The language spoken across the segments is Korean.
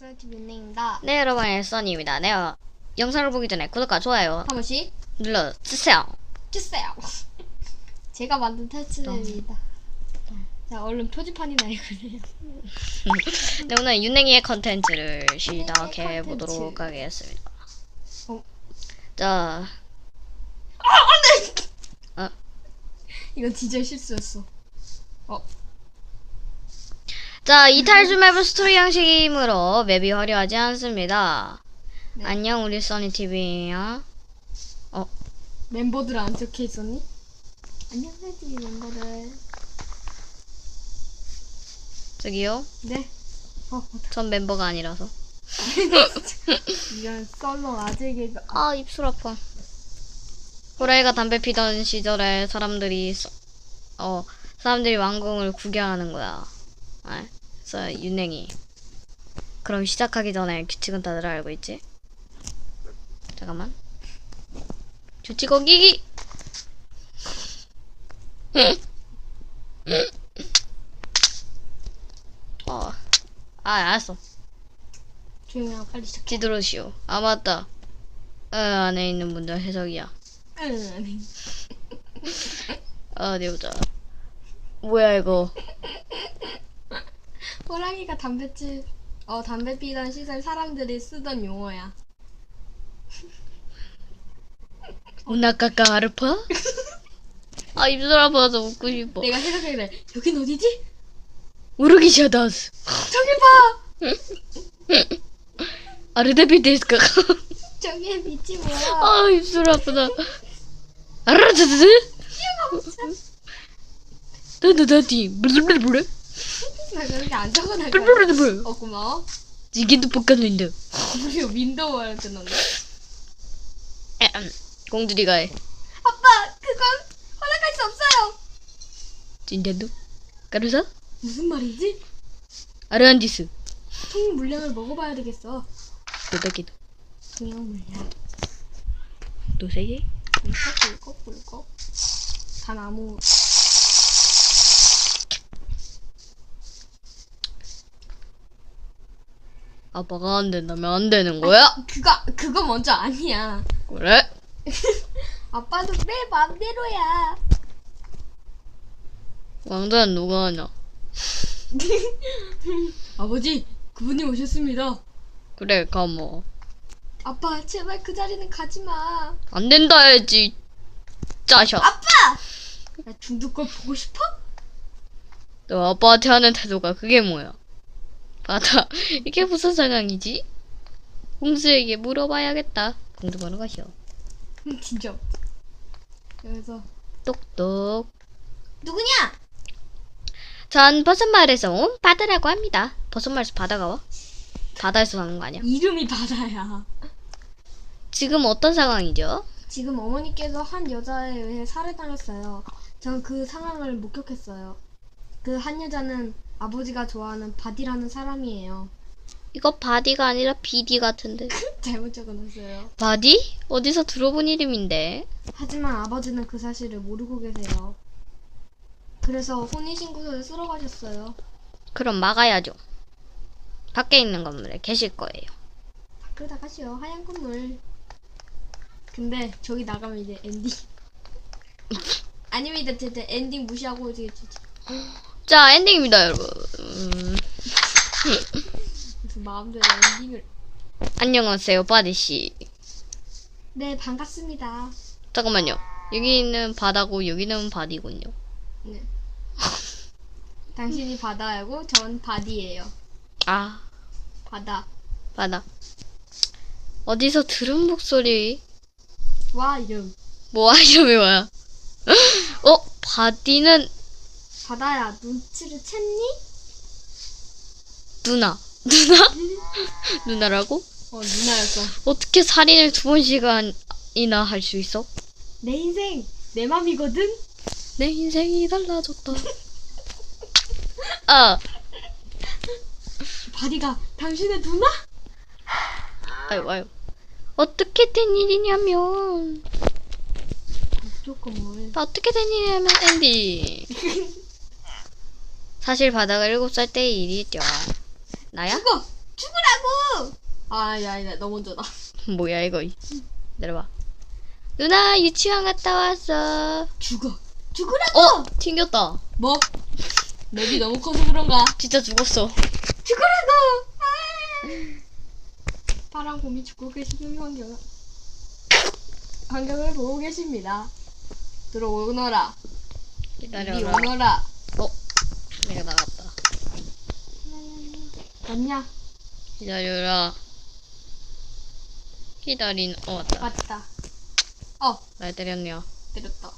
SRTV 은행입니다. 네 여러분 애써니입니다. 네 어, 영상을 보기 전에 구독과 좋아요 한 번씩 눌러주세요. 주세요. 제가 만든 탈출입니다. 자, 얼른 표지판이나 읽으세요. 네 오늘 윤냉이의 컨텐츠를 시작해 컨텐츠. 보도록 하겠습니다. 어. 자, 이건 진짜 실수였어. 어, 자 이탈주 맵은 스토리 형식이므로 맵이 화려하지 않습니다. 네. 안녕 우리 써니 TV야. 멤버들 안 적혀 있었니? 안녕, SRTV 멤버들. 저기요. 네. 어, 전 멤버가 아니라서. 이런 썰렁 아재 개그. 아 입술 아파. 호라이가 담배 피던 시절에 사람들이 써- 어 사람들이 왕궁을 구경하는 거야. 아, 그래서 윤냉이. 그럼 시작하기 전에 규칙은 다들 알고 있지? 잠깐만. 규칙 어기기. 어. 아 알았어. 조용히 빨리 시작해. 뒤들어시오. 아 맞다. 어, 안에 있는 분들 해석이야. 응. 아, 어디 보자. 뭐야 이거? 호랑이가 담배집, 어, 담배 피던 시절 사람들이 쓰던 용어야. 오나까까 아르파? 아 입술 아파서 웃고 싶어. 내가 해석해래. 여긴 어디지? 우르기샤다스. 저기 봐! 아르데비 데스까? 저기에 빛이 뭐야? 아 입술 아프다. 아르르드드? 나나나디 블블블블 나 그렇게 안 적어놔. 블블블블 어, 고마워. 지기도 볶아놓는데. 우리 윈도우 할 때는데. 공들이가 해. 아빠, 그건 허락할 수 없어요. 진짜도? 까르사? 무슨 말이지? 아르안디스. 통 물량을 먹어봐야 되겠어. 도다기도. 통영 물량. 개? 꿀꺽, 꿀꺽, 꿀꺽. 단 아무. 아빠가 안 된다면 안 되는 거야? 그거, 그거 먼저 아니야. 그래? 아빠도 내 맘대로야. 왕자는 누가 하냐? 아버지, 그분이 오셨습니다. 그래 가뭐 아빠, 제발 그 자리는 가지 마. 안 된다 해야지 짜셔 아빠! 나 중독 걸 보고 싶어? 너 아빠한테 하는 태도가 그게 뭐야 받아 이게 무슨 상황이지? 공수에게 물어봐야겠다 공주번호 가시오 응, 진짜. 그래서 똑똑 누구냐? 전 버섯마을에서 온 바다라고 합니다 버섯마을에서 바다가 와? 바다에서 사는 거 아니야? 이름이 바다야. 지금 어떤 상황이죠? 지금 어머니께서 한 여자에 의해 살해당했어요. 전 그 상황을 목격했어요. 그 한 여자는 아버지가 좋아하는 바디라는 사람이에요. 이거 바디가 아니라 비디 같은데 잘못 적어놨어요. 바디? 어디서 들어본 이름인데 하지만 아버지는 그 사실을 모르고 계세요. 그래서 혼인신고서를 쓰러 가셨어요. 그럼 막아야죠 밖에 있는 건물에 계실 거예요 밖으로 나가시오. 하얀 건물. 근데 저기 나가면 이제 엔딩. 아닙니다. 진짜 엔딩 무시하고 이제 자 엔딩입니다 여러분 음, 무슨 마음대로 엔딩을. 안녕하세요 바디씨 네 반갑습니다. 잠깐만요 여기는 바다고 여기는 바디군요 네. 당신이 바다이고 전 바디예요. 아 바다. 바다 어디서 들은 목소리 와 이름. 뭐야 이름이 뭐야 어 바디는 바다야 눈치를 챘니? 누나 누나 누나라고 어 누나였어. 어떻게 살인을 두 번씩이나 할 수 있어 내 인생 내 맘이거든. 내 인생이 달라졌다 아 바디가 당신의 누나? 아유 아유 어떻게 된 일이냐면 무조건 뭘. 어떻게 된 일이냐면 엔딩 사실 바다가 일곱 살 때의 일이죠 나야? 죽어 죽으라고! 아, 야, 야, 너 먼저다. 뭐야 이거 내려봐 누나 유치원 갔다 왔어 죽어. 죽으라고! 어 튕겼다 뭐? 맵이 너무 커서 그런가? 진짜 죽었어 죽으라고! 아! 파란 곰이 죽고 계시는 환경, 환경을 보고 계십니다. 들어오너라. 니 기다려라 오너라. 어 내가 나갔다 맞냐? 기다려라 기다린 어 왔다 맞다. 어, 날 때렸네요 때렸다.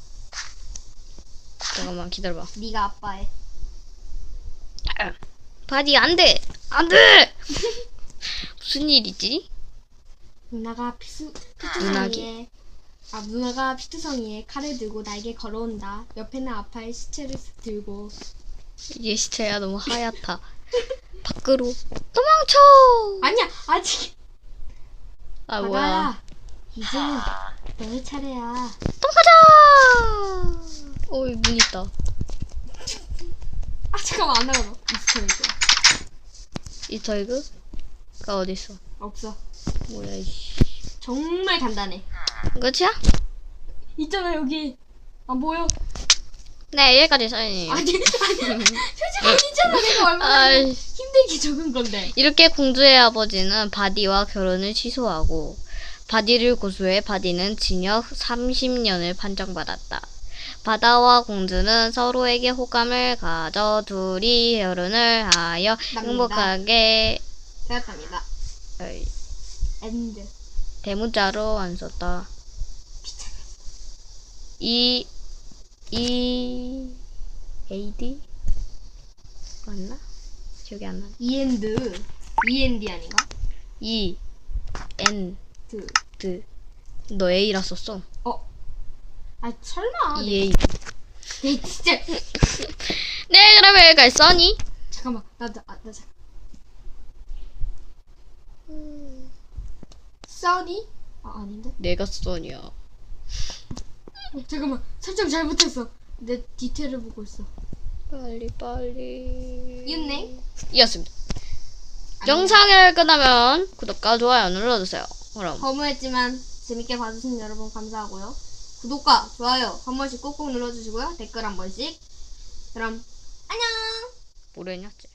잠깐만 기다려봐 네가 아빠해. 바디 안 돼 안 돼 무슨 일이지 누나가 누나기. 피투성이에 아 누나가 피투성이에 칼을 들고 날개 걸어온다. 옆에는 아빠의 시체를 들고 이게 시체야? 너무 하얗다. 밖으로 도망쳐! 아니야 아직. 아 뭐야. 이제는 너의 차례야. 도망가자! 어이 문 있다. 아 잠깐만 안 나가서 있어 이거 이터이그가 어딨어? 없어. 뭐야 이씨 정말 간단해. 끝이야? 있잖아 여기. 안 보여? 네 여기까지 사연이 아니 아니 표지판 있잖아 내가 얼마나 아이. 힘들게 적은 건데. 이렇게 공주의 아버지는 바디와 결혼을 취소하고 바디를 고소해 바디는 징역 30년을 판정받았다. 바다와 공주는 서로에게 호감을 가져 둘이 결혼을 하여 납니다. 행복하게 되었답니다. 어이, 엔드. 대문자로 안 썼다. 이, 이, 에이디? 맞나? 기억이 안 나네. 이엔드. 이엔디 아닌가? 이, 엔, 드. 드. 너 A라 썼어. 어. 아 설마. 이 A. 네 진짜. 네, 그러면 여기까지 써니? 잠깐만 나나 아, 나 잠깐. 써니? 아 아닌데? 내가 써니야. 어, 잠깐만 설정 잘못했어. 내 디테일을 보고 있어. 빨리, 빨리. 윤네? 이었습니다. 영상을 끝나면 구독과 좋아요 눌러주세요. 그럼. 허무했지만 재밌게 봐주신 여러분 감사하고요. 구독과 좋아요 한 번씩 꼭꼭 눌러주시고요. 댓글 한 번씩. 그럼 안녕. 뭐랬냐? 쟤.